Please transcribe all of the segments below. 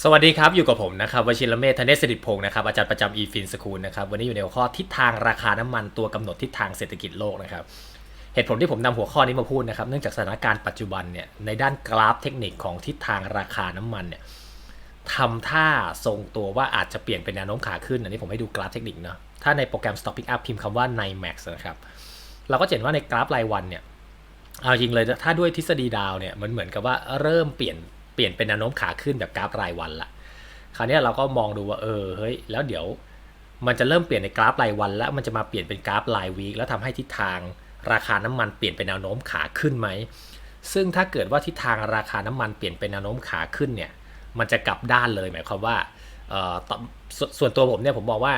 สวัสดีครับ อยู่กับผมนะครับวชิรเมธธเนศสิริพงศ์นะครับอาจารย์ประจำ e-fin school นะครับวันนี้อยู่ในหัวข้อทิศทางราคาน้ำมันตัวกำหนดทิศทางเศรษฐกิจโลกนะครับเหตุผลที่ผมนำหัวข้อนี้มาพูดนะครับเนื่องจากสถานการณ์ปัจจุบันเนี่ยในด้านกราฟเทคนิคของทิศทางราคาน้ำมันเนี่ยทำท่าทรงตัวว่าอาจจะเปลี่ยนเป็นแนวโน้มขาขึ้น อันนี้ผมให้ดูกราฟเทคนิคเนาะถ้าในโปรแกรม Stop Pick Up พิมพ์คำว่า NYMAX นะครับเราก็เห็นว่าในกราฟรายวันเนี่ยเอาจริงเลยถ้าด้วยทฤษฎีดาวเนี่ยมันเหมือนกับว่าเริ่มเปลี่ยน เปลี่ยนเป็นแนวโน้มขาขึ้นแบบกราฟรายวันละคราวนี้เราก็มองดูว่าเออเฮ้ยแล้วเดี๋ยวมันจะเริ่มเปลี่ยนในกราฟรายวัน แล้วมันจะมาเปลี่ยนเป็นกราฟรายวีคแล้วทำให้ทิศทางราคาน้ำมันเปลี่ยนเป็นแนวโน้มขาขึ้นไหมซึ่งถ้าเกิดว่าทิศทางราคาน้ำมันเปลี่ยนเป็นแนวโน้มขาขึ้นเนี่ยมันจะกลับด้านเลยหมายความว่าสส่วนตัวผมเนี่ยผมมองว่า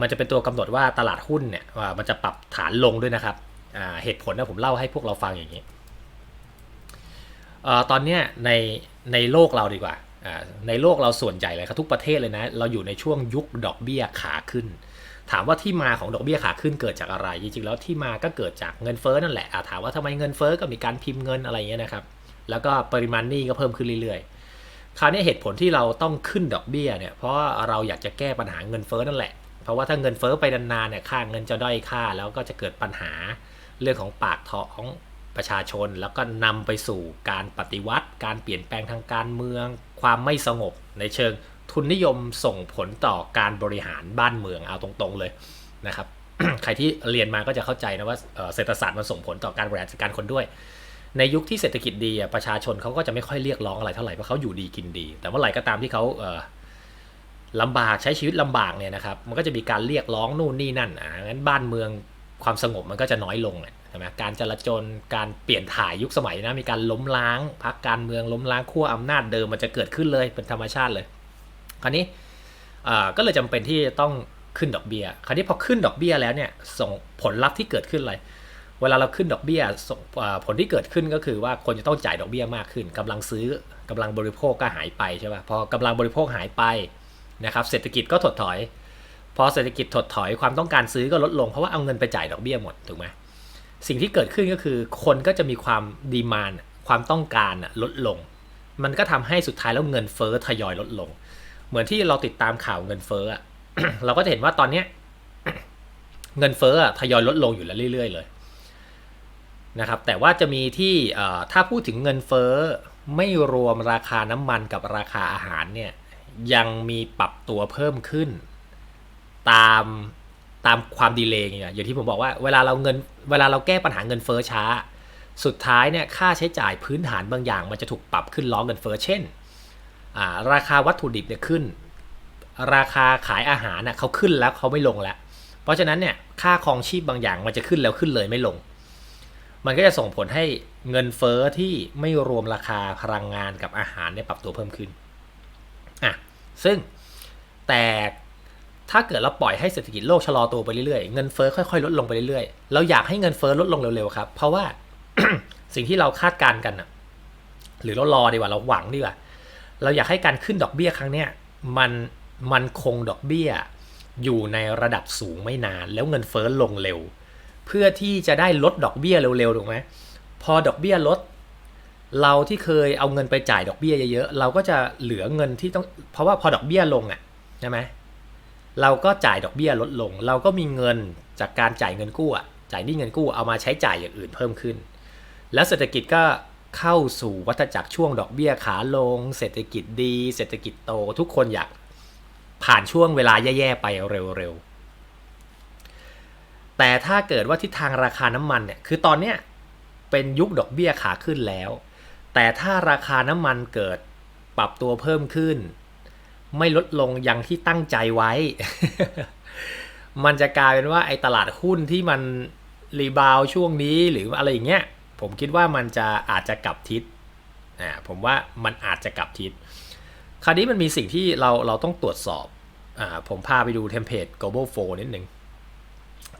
มันจะเป็นตัวกำหนดว่าตลาดหุ้นเนี่ยมันจะปรับฐานลงด้วยนะครับเหตุผลนะผมเล่าให้พวกเราฟังอย่างนี้ ออตอนนี้ในในโลกเราดีกว่า ในโลกเราส่วนใหญ่เลยครับทุกประเทศเลยนะ เราอยู่ในช่วงยุคดอกเบี้ยขาขึ้น ถามว่าที่มาของดอกเบี้ยขาขึ้นเกิดจากอะไร จริงๆแล้วที่มาก็เกิดจากเงินเฟ้อนั่นแหละถามว่าทำไมเงินเฟ้อก็มีการพิมพ์เงินอะไรเงี้ยนะครับ แล้วก็ปริมาณหนี้ก็เพิ่มขึ้นเรื่อยๆ คราวนี้เหตุผลที่เราต้องขึ้นดอกเบี้ยเนี่ยเพราะเราอยากจะแก้ปัญหาเงินเฟ้อนั่นแหละ เพราะว่าถ้าเงินเฟ้อไปนานๆเนี่ยค่าเงินจะด้อยค่าแล้วก็จะเกิดปัญหาเรื่องของปากท้อง ประชาชน แล้วก็นำไปสู่การปฏิวัติ การเปลี่ยนแปลงทางการเมือง ความไม่สงบ ในเชิงทุนนิยมส่งผลต่อการบริหารบ้านเมืองเอาตรงๆเลยนะครับใครที่เรียนมาก็จะเข้าใจนะว่าเศรษฐศาสตร์มันส่งผลต่อการบริหารจัดการคนด้วย ในยุคที่เศรษฐกิจดีประชาชนเขาก็จะไม่ค่อยเรียกร้องอะไรเท่าไหร่เพราะเขาอยู่ดีกินดี แต่เมื่อไหร่ก็ตามที่เขาเลำบากใช้ชีวิตลำบากเนี่ยนะครับมันก็จะมีการเรียกร้องนู่นนี่นั่นอ่างั้นบ้านเมืองความสงบมันก็จะน้อยลงอ ช่ไหมการจลาจลการเปลี่ยนถ่ายยุคสมัยนะมีการล้มล้างพรรคการเมืองล้มล้างขั้วอำนาจเดิมมันจะเกิดขึ้นเลยเป็นธรรมชาติเลย คราวนี้ก็เลยจำเป็นที่ต้องขึ้นดอกเบี้ยคราวนี้พอขึ้นดอกเบี้ยแล้วเนี่ยส่งผลลัพธ์ที่เกิดขึ้นอะไรเวลาเราขึ้นดอกเบี้ยผลที่เกิดขึ้นก็คือว่าคนจะต้องจ่ายดอกเบี้ยมากขึ้นกำลังซื้อกำลังบริโภคก็หายไปใช่ป่ะพอกำลังบริโภคหายไปนะครับเศรษฐกิจก็ถดถอย พอเศรษฐกิจถดถอยความต้องการซื้อก็ลดลงเพราะว่าเอาเงินไปจ่ายดอกเบี้ยหมดถูกไหม สิ่งที่เกิดขึ้นก็คือคนก็จะมีความดีมานความต้องการลดลง มันก็ทำให้สุดท้ายแล้วเงินเฟ้อทยอยลดลง เหมือนที่เราติดตามข่าวเงินเฟ้อเราก็จะเห็นว่าตอนเนี้ยเงินเฟ้อทยอยลดลงอยู่แล้วเรื่อย ๆ เลยนะครับแต่ว่าจะมีที่ถ้าพูดถึงเงินเฟ้อไม่รวมราคาน้ำมันกับราคาอาหารเนี่ยยังมีปรับตัวเพิ่มขึ้น ตาม ตามความดีเลย์อย่างเงี้ยอย่างที่ผมบอกว่าเวลาเราเงินเวลาเราแก้ปัญหาเงินเฟ้อช้า สุดท้ายเนี่ยค่าใช้จ่ายพื้นฐานบางอย่าง มันจะถูกปรับขึ้นล้อเงินเฟ้อเช่นาราคาวัตถุดิบเนี่ยขึ้น ราคาขายอาหารน่ะเขาขึ้นแล้วเขาไม่ลงแล้ว เพราะฉะนั้นเนี่ยค่าครองชีพบางอย่างมันจะขึ้นแล้วขึ้นเลยไม่ลง มันก็จะส่งผลให้เงินเฟ้อที่ไม่รวมราคาพลังงานกับอาหารเนี่ยปรับตัวเพิ่มขึ้นอะซึ่งแต่ ถ้าเกิดเราปล่อยให้เศรษฐกิจโลกชะลอตัวไปเรื่อยๆ เงินเฟ้อค่อยๆ ลดลงไปเรื่อยๆ เราอยากให้เงินเฟ้อลดลงเร็วๆครับ เพราะว่าสิ่งที่เราคาดการณ์กันอะหรือเรารอดีกว่าเราหวังดีกว่า เราอยากให้การขึ้นดอกเบี้ยครั้งเนี้ยมันมันคงดอกเบี้ย อยู่ในระดับสูงไม่นาน แล้วเงินเฟ้อลงเร็ว เพื่อที่จะได้ลดดอกเบี้ยเร็วๆถูกไหมพอดอกเบี้ยลด เราที่เคยเอาเงินไปจ่ายดอกเบี้ยเยอะๆเราก็จะเหลือเงินที่ต้องเพราะว่าพอดอกเบี้ยลงอะใช่ไหม เราก็จ่ายดอกเบี้ยลดลง เราก็มีเงินจากการจ่ายเงินกู้จ่ายหนี้เงินกู้เอามาใช้จ่ายอย่างอื่นเพิ่มขึ้น แล้วเศรษฐกิจก็เข้าสู่วัฏจักรช่วงดอกเบี้ยขาลง เศรษฐกิจดี เศรษฐกิจโต ทุกคนอยากผ่านช่วงเวลาแย่ๆไปเร็วๆ แต่ถ้าเกิดว่าทิศทางราคาน้ำมันเนี่ย คือตอนเนี้ยเป็นยุคดอกเบี้ยขาขึ้นแล้ว แต่ถ้าราคาน้ำมันเกิดปรับตัวเพิ่มขึ้น ไม่ลดลงอย่างที่ตั้งใจไว้ มันจะกลายเป็นว่าไอ้ตลาดหุ้นที่มันรีบาวช่วงนี้หรืออะไรอย่างเงี้ย ผมคิดว่ามันจะอาจจะกลับทิศอ่าผมว่ามันอาจจะกลับทิศ คราวนี้มันมีสิ่งที่เราเราต้องตรวจสอบอ่าผมพาไปดูเทมเพลต global flow นิดหนึ่ง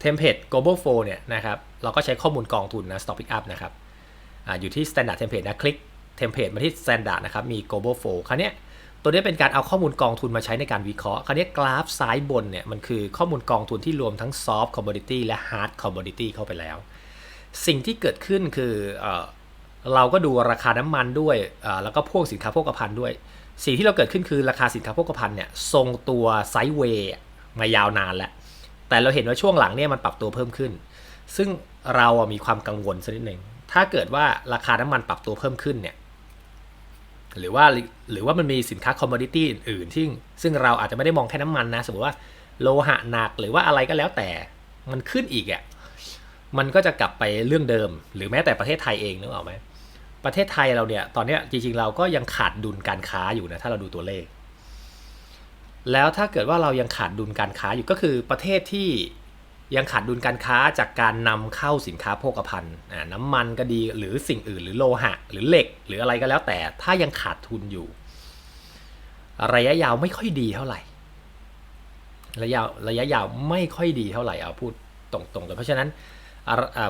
เทมเพลต global flow เนี่ยนะครับเราก็ใช้ข้อมูลกองทุนนะ stop pick up นะครับอ่าอยู่ที่ standard template นะ คลิกเทมเพลตมาที่ standard นะครับ มี global flow คราวเนี้ย ตัวนี้เป็นการเอาข้อมูลกองทุนมาใช้ในการวิเคราะห์ คราวนี้กราฟซ้ายบนเนี่ยมันคือข้อมูลกองทุนที่รวมทั้ง soft commodity และ hard commodity เข้าไปแล้ว สิ่งที่เกิดขึ้นคือเอเราก็ดูราคาน้ำมันด้วย แล้วก็พวกสินค้าโภคภัณฑ์ด้วย สิ่งที่เราเกิดขึ้นคือราคาสินค้าโภคภัณฑ์เนี่ยทรงตัวไซด์เวย์มายาวนานแล้ว แต่เราเห็นว่าช่วงหลังเนี่ยมันปรับตัวเพิ่มขึ้น ซึ่งเรามีความกังวลสักนิดหนึ่ง ถ้าเกิดว่าราคาน้ำมันปรับตัวเพิ่มขึ้นเนี่ย หรือว่าหรือว่ามันมีสินค้าคอมมอดิตี้อื่นๆที่ซึ่งเราอาจจะไม่ได้มองแค่น้ำมันนะ สมมติว่าโลหะหนักหรือว่าอะไรก็แล้วแต่มันขึ้นอีกอะ่ะมันก็จะกลับไปเรื่องเดิม หรือแม้แต่ประเทศไทยเองนึกออกไหมประเทศไทยเราเนี่ยตอนนี้จริงๆเราก็ยังขาดดุลการค้าอยู่นะถ้าเราดูตัวเลข แล้วถ้าเกิดว่าเรายังขาดดุลการค้าอยู่ก็คือประเทศที่ ยังขาดดุลการค้าจากการนำเข้าสินค้าโภคภัณฑ์น้ำมันก็ดีหรือสิ่งอื่น หรือโลหะ หรือเหล็ก หรืออะไรก็แล้วแต่ถ้ายังขาดทุนอยู่ ระยะยาวไม่ค่อยดีเท่าไหร่ ระยะระยะยาวไม่ค่อยดีเท่าไหร่เอาพูดตรงๆเลยเพราะฉะนั้น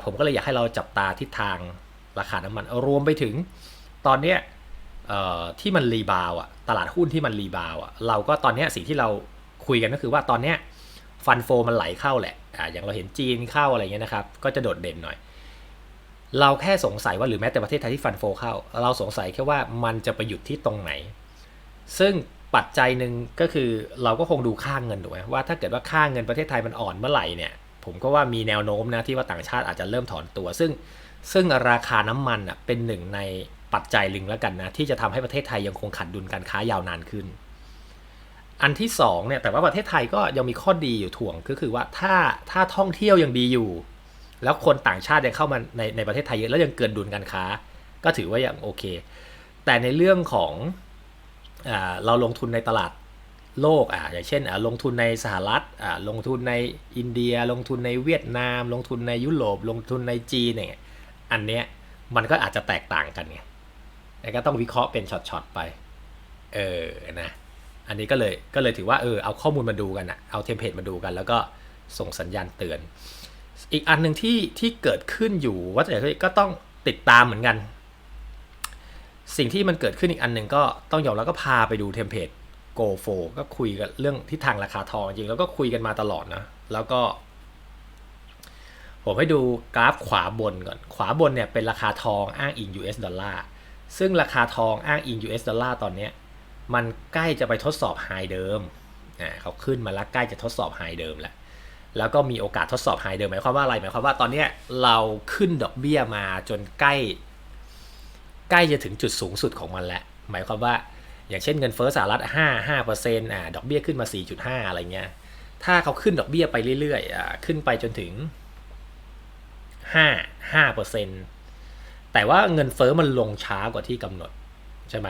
ผมก็เลยอยากให้เราจับตาทิศทางราคาน้ำมันรวมไปถึงตอนเนี้ยที่มันรีบาวอะตลาดหุ้นที่มันรีบาวอะเราก็ตอนนี้สิ่งที่เราคุยกันก็คือว่าตอนเนี้ย ฟันโฟมันไหลเข้าแหละอ่าอย่างเราเห็นจีนเข้าอะไรเงี้ยนะครับ ก็จะโดดเด่นหน่อย เราแค่สงสัยว่าหรือแม้แต่ประเทศไทยที่ฟันโฟเข้า เราสงสัยแค่ว่ามันจะไปหยุดที่ตรงไหน ซึ่งปัจจัยหนึ่งก็คือเราก็คงดูค่าเงินถูกไหมว่าถ้าเกิดว่าค่าเงินประเทศไทยมันอ่อนเมื่อไหร่เนี่ย ผมก็ว่ามีแนวโน้มนะที่ว่าต่างชาติอาจจะเริ่มถอนตัว ซึ่งซึ่งราคาน้ำมันอะเป็นหนึ่งในปัจจัยลึงแล้วกันนะที่จะทำให้ประเทศไทยยังคงขัดดุลการค้ายาวนานขึ้น อันที่2เนี่ยแต่ว่าประเทศไทยก็ยังมีข้อดีอยู่ถ่วงก็คือว่าถ้าถ้าท่องเที่ยวยังดีอยู่ แล้วคนต่างชาติยังเข้ามาในในประเทศไทยเยอะแล้วยังเกินดุลการค้า ก็ถือว่ายังโอเค แต่ในเรื่องของอเราลงทุนในตลาดโลกอ่าอย่างเช่นลงทุนในสหรัฐอ่าลงทุนในอินเดีย ลงทุนในเวียดนาม ลงทุนในยุโรป ลงทุนในจีนเนี่ยอันเนี้ยมันก็อาจจะแตกต่างกันไงแล้วก็ต้องวิเคราะห์เป็นช็อตๆไป เออนะ อันนี้ก็เลยก็เลยถือว่าเออเอาข้อมูลมาดูกันอะเอาเทมเพลตมาดูกัน แล้วก็ส่งสัญญาณเตือน อีกอันหนึ่งที่ที่เกิดขึ้นอยู่ว่าแต่ก็ต้องติดตามเหมือนกัน สิ่งที่มันเกิดขึ้นอีกอันหนึ่งก็ต้องยอมแล้วก็พาไปดูเทมเพลต Go 4ก็คุยกันเรื่องที่ทางราคาทองจริงแล้วก็คุยกันมาตลอดนะแล้วก็ ผมให้ดูกราฟขวาบนก่อน ขวาบนเนี่ยเป็นราคาทองอ้างอิง US ดอลลาร์ซึ่งราคาทองอ้างอิง US ดอลลาร์ตอนนี้ มันใกล้จะไปทดสอบไฮเดิมอ่าเขาขึ้นมาแล้วใกล้จะทดสอบไฮเดิมแล้วแล้วก็มีโอกาสทดสอบไฮเดิมหมายความว่าอะไรหมายความว่าตอนนี้เราขึ้นดอกเบี้ยมาจนใกล้ ใกล้จะถึงจุดสูงสุดของมันแล้วหมายความว่าอย่างเช่นเงินเฟ้อสหรัฐ5 5เปอร์เซ็นต์อ่าดอกเบี้ยขึ้นมา 4.5 อะไรเงี้ยถ้าเขาขึ้นดอกเบี้ยไปเรื่อยๆอ่าขึ้นไปจนถึงห้าห้าเปอร์เซ็นต์แต่ว่าเงินเฟอ้อมันลงช้ากว่าที่กำหนดใช่ไหม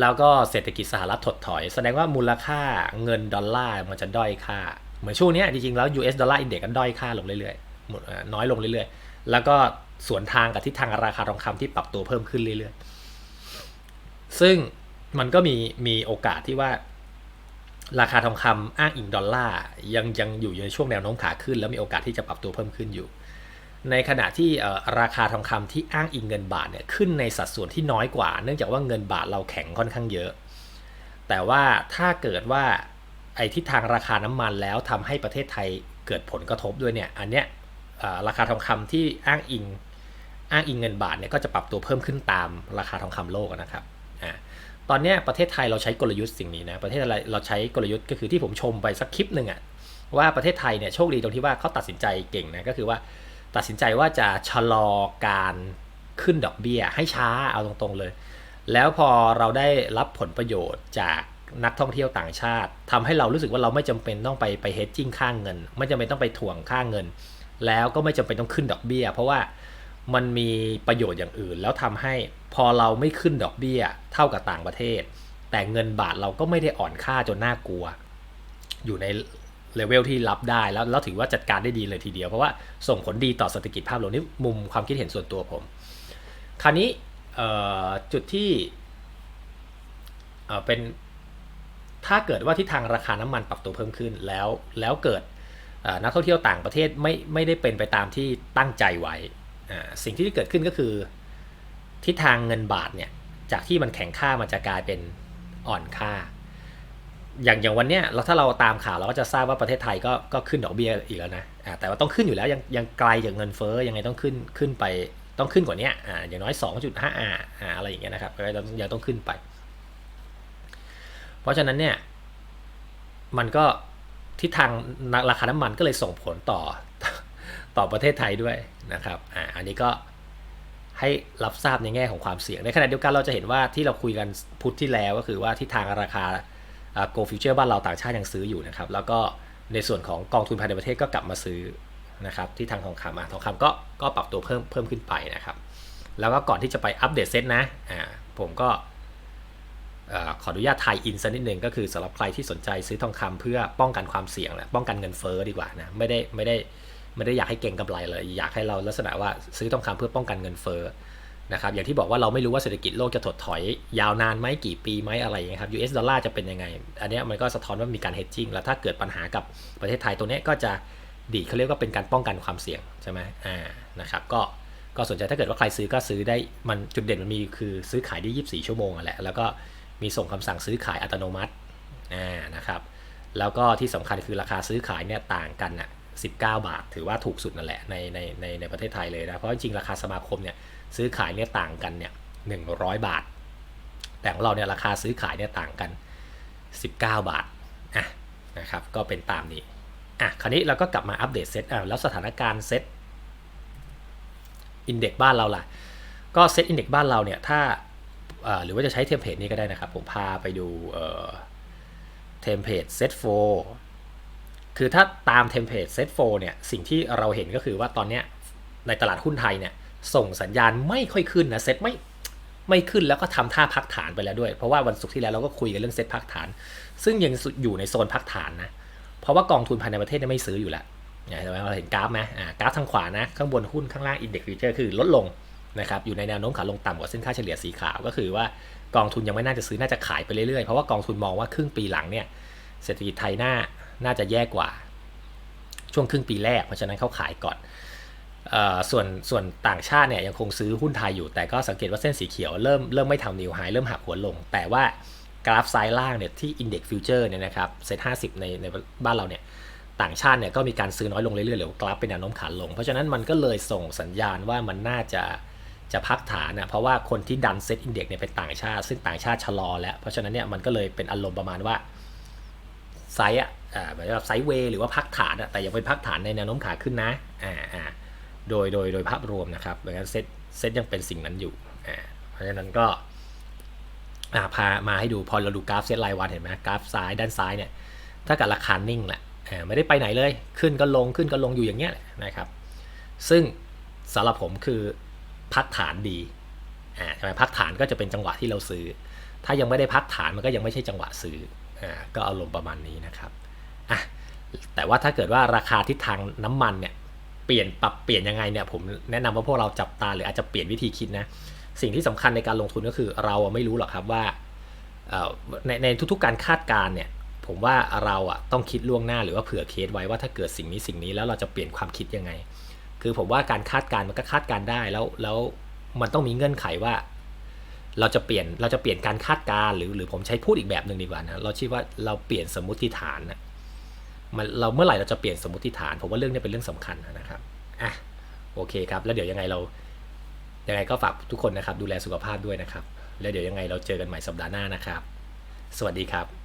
แล้วก็เศรษฐกิจสหรัฐถดถอย แสดงว่ามูลค่าเงินดอลลาร์มันจะด้อยค่า เหมือนช่วงนี้จริงๆแล้ว US ดอลลาร์อินเด็กซ์ก็ด้อยค่าลงเรื่อยๆน้อยลงเรื่อยๆ แล้วก็สวนทางกับทิศทางราคาทองคำที่ปรับตัวเพิ่มขึ้นเรื่อยๆ ซึ่งมันก็มีมีโอกาสที่ว่า ราคาทองคำอ้างอิงดอลลาร์ยังยังอยู่ในช่วงแนวโน้มขาขึ้น แล้วมีโอกาสที่จะปรับตัวเพิ่มขึ้นอยู่ ในขณะที่ราคาทองคำที่อ้างอิงเงินบาทเนี่ยขึ้นในสัดส่วนที่น้อยกว่า เนื่องจากว่าเงินบาทเราแข็งค่อนข้างเยอะ แต่ว่าถ้าเกิดว่าไอ้ทิศทางราคาน้ำมันแล้วทำให้ประเทศไทยเกิดผลกระทบด้วยเนี่ยอันเนี้ยราคาทองคำที่อ้างอิงอ้างอิงเงินบาทเนี่ยก็จะปรับตัวเพิ่มขึ้นตามราคาทองคำโลกนะครับอ่าตอนนี้ประเทศไทยเราใช้กลยุทธ์สิ่งนี้นะประเทศอะไรเราใช้กลยุทธ์ก็คือที่ผมชมไปสักคลิปหนึ่งอะว่าประเทศไทยเนี่ยโชคดีตรงที่ว่าเขาตัดสินใจเก่งนะก็คือว่า ตัดสินใจว่าจะชะลอการขึ้นดอกเบี้ยให้ช้าเอาตรงๆเลย แล้วพอเราได้รับผลประโยชน์จากนักท่องเที่ยวต่างชาติทำให้เรารู้สึกว่าเราไม่จำเป็นต้องไปไปเฮดจิ้งค่างเงิน ไม่จำเป็นต้องไปถ่วงค่างเงิน แล้วก็ไม่จำเป็นต้องขึ้นดอกเบี้ย เพราะว่ามันมีประโยชน์อย่างอื่น แล้วทำให้พอเราไม่ขึ้นดอกเบี้ย เท่ากับต่างประเทศ แต่เงินบาทเราก็ไม่ได้อ่อนค่าจนน่ากลัว อยู่ใน เลเวลที่รับได้แล้วแล้วถือว่าจัดการได้ดีเลยทีเดียว เพราะว่าส่งผลดีต่อเศรษฐกิจภาพรวมนี่มุมความคิดเห็นส่วนตัวผม คราวนี้จุดที่เป็นถ้าเกิดว่าที่ทางราคาน้ำมันปรับตัวเพิ่มขึ้นแล้วแล้วเกิดนักท่องเที่ยวต่างประเทศไม่ไม่ได้เป็นไปตามที่ตั้งใจไว้สิ่งที่เกิดขึ้นก็คือ ทิศทางเงินบาทเนี่ยจากที่มันแข็งค่ามันจะกลายเป็นอ่อนค่า อย่างอย่างวันเนี้ยเราถ้าเราตามข่าวเราก็จะทราบว่าประเทศไทยก็ก็ขึ้นดอกเบี้ยอีกแล้วนะแต่ว่าต้องขึ้นอยู่แล้วยังยังไกลจากเงินเฟ้อยังไงต้องขึ้นขึ้นไปต้องขึ้นกว่านี้อ่าอย่างน้อย 2.5อ่าอะไรอย่างเงี้ยนะครับก็ยังต้องขึ้นไป เพราะฉะนั้นเนี่ยมันก็ทิศทางราคาน้ำมันก็เลยส่งผลต่อต่อประเทศไทยด้วยนะครับอ่าอันนี้ก็ให้รับทราบในแง่ของความเสี่ยงในขณะเดียวกันเราจะเห็นว่าที่เราคุยกันพุทธที่แล้วก็คือว่าทิศทางราคา โกลฟิวเจอร์บ้านเราต่างชาติยังซื้ออยู่นะครับ แล้วก็ในส่วนของกองทุนภายในประเทศก็กลับมาซื้อนะครับที่ทางทองคำอะทองคำก็ก็ปรับตัวเพิ่มเพิ่มขึ้นไปนะครับ แล้วก็ก่อนที่จะไปอัปเดตเซตนะอ่าผมก็ขออนุญาตไทยอินสักนิดนึงก็คือสำหรับใครที่สนใจซื้อทองคำเพื่อป้องกันความเสี่ยงแหละป้องกันเงินเฟ้อดีกว่านะไม่ได้ไม่ได้ไม่ได้อยากให้เก่งกำไรเลย อยากให้เราลักษณะว่าซื้อทองคำเพื่อป้องกันเงินเฟ้อ นะครับอย่างที่บอกว่าเราไม่รู้ว่าเศรษฐกิจโลกจะถดถอยยาวนานไหมกี่ปีไหมอะไรอย่างเงี้ยครับ US ดอลลาร์จะเป็นยังไง อันนี้มันก็สะท้อนว่ามีการ hedging แล้วถ้าเกิดปัญหากับประเทศไทยตัวเนี้ยก็จะดีเขาเรียกว่าเป็นการป้องกันความเสี่ยงใช่ไหมอ่านะครับก็ก็สนใจถ้าเกิดว่าใครซื้อก็ซื้อได้มันจุดเด่นมันมีคือซื้อขายได้ 24 ชั่วโมงอะแหละแล้วก็มีส่งคำสั่งซื้อขายอัตโนมัติอ่านะครับแล้วก็ที่สำคัญคือราคาซื้อขายเนี่ยต่างกันอะ19 บาท ถือว่าถูกสุดนั่นแหละในในในในประเทศไทยเลยนะเพราะจริงราคาสมาคมเนี่ย ซื้อขายเนี่ยต่างกันเนี่ย100บาท แต่ของเราเนี่ยราคาซื้อขายเนี่ยต่างกัน 19 บาทอะนะครับก็เป็นตามนี้อะคราวนี้เราก็กลับมาอัปเดตเซตอะแล้วสถานการณ์เซตอินเด็กบ้านเราล่ะ ก็เซตอินเด็กบ้านเราเนี่ยถ้าหรือว่าจะใช้เทมเพลตนี้ก็ได้นะครับ ผมพาไปดูเอ่อเทมเพลตเซตโฟคือถ้าตามเทมเพลตเซตโฟเนี่ยสิ่งที่เราเห็นก็คือว่าตอนเนี้ยในตลาดหุ้นไทยเนี่ย ส่งสัญญาณไม่ค่อยขึ้นนะเซตไม่ไม่ขึ้นแล้วก็ทำท่าพักฐานไปแล้วด้วย เพราะว่าวันศุกร์ที่แล้วเราก็คุยกันเรื่องเซตพักฐาน ซึ่งยังอยู่ในโซนพักฐานนะเพราะว่ากองทุนภายในประเทศไม่ซื้ออยู่แล้วเห็นไหมเราเห็นกราฟไหมกราฟทางขวานะข้างบนหุ้นข้างล่างอินเด็กซ์ฟิวเจอร์คือลดลงนะครับอยู่ในแนวโน้มขาลงต่ำกว่าเส้นค่าเฉลี่ยสีขาวก็คือว่ากองทุนยังไม่น่าจะซื้อน่าจะขายไปเรื่อยๆเพราะว่ากองทุนมองว่าครึ่งปีหลังเนี่ยเศรษฐกิจไทยน่าน่าจะแย่กว่าช่วงครึ่งปีแรกเพราะฉะนั้นเขาขายก่อน ส่วนส่วนต่างชาติเนี่ยยังคงซื้อหุ้นไทยอยู่ แต่ก็สังเกตว่าเส้นสีเขียวเริ่มเริ่มไม่ทำนิวไฮเริ่มหักหัวลง แต่ว่ากราฟซ้ายล่างเนี่ยที่ Index Future เจอร์เนี่ยนะครับเซ็ตห้าสิบในในบ้านเราเนี่ยต่างชาติเนี่ยก็มีการซื้อน้อยลงเรื่อยๆหรือกราฟเป็นแนวโน้มขาลง เพราะฉะนั้นมันก็เลยส่งสัญญาณว่ามันน่าจะจะพักฐานนะเพราะว่าคนที่ดันเซ็ตอินเด็กซ์เนี่ยเป็นต่างชาติ ซึ่งต่างชาติชะลอแล้ว เพราะฉะนั้นเนี่ยมันก็เลยเป็นอารมณ์ประมาณว่าไซส์อะอ่าเหมือนกับไซด์เวย์หรือว่าพักฐานอะแต่ยังเป็นพักฐานในแนวโน้มขาขึ้นนะอ่าอ่า โดยโดยโดยภาพรวมนะครับเหมือนกันเซตเซ็ตยังเป็นสิ่งนั้นอยู่อ่าเพราะฉะนั้นก็พามาให้ดูพอเราดูกราฟเซตรายวันเห็นไหมกราฟซ้ายด้านซ้ายเนี่ยถ้ากับราคานิ่งแหละไม่ได้ไปไหนเลย ขึ้นก็ลงขึ้นก็ลงอยู่อย่างเงี้ยนะครับ ซึ่งสำหรับผมคือพักฐานดีอ่าใช่ไหมพักฐานก็จะเป็นจังหวะที่เราซื้อ ถ้ายังไม่ได้พักฐานมันก็ยังไม่ใช่จังหวะซื้ออ่าก็อารมณ์ประมาณนี้นะครับอะแต่ว่าถ้าเกิดว่าราคาทิศทางน้ำมันเนี่ย ปลี่ยนปรับเปลี่ยนยังไงเนี่ยผมแนะนำว่าพวกเราจับตาหรืออาจจะเปลี่ยนวิธีคิดนะสิ่งที่สำคัญในการลงทุนก็คือเราไม่รู้หรอกครับว่าในในทุกๆการคาดการณ์เนี่ยผมว่าเราอะต้องคิดล่วงหน้าหรือว่าเผื่อเคสไว้ว่าถ้าเกิดสิ่งนี้สิ่งนี้แล้วเราจะเปลี่ยนความคิดยังไง คือผมว่าการคาดการณ์มันก็คาดการณ์ได้แล้วแล้วมันต้องมีเงื่อนไขว่า เราจะเปลี่ยนเราจะเปลี่ยนการคาดการณ์หรือหรือผมใช้พูดอีกแบบหนึ่งดีกว่านะเราชื่อว่าเราเปลี่ยนสมมติฐานนะ มันเราเมื่อไหร่เราจะเปลี่ยนสมมติฐานผมว่าเรื่องนี้เป็นเรื่องสำคัญนะครับอะโอเคครับ แล้วเดี๋ยวยังไงเรายังไงก็ฝากทุกคนนะครับ ดูแลสุขภาพด้วยนะครับ แล้วเดี๋ยวยังไงเราเจอกันใหม่สัปดาห์หน้านะครับ สวัสดีครับ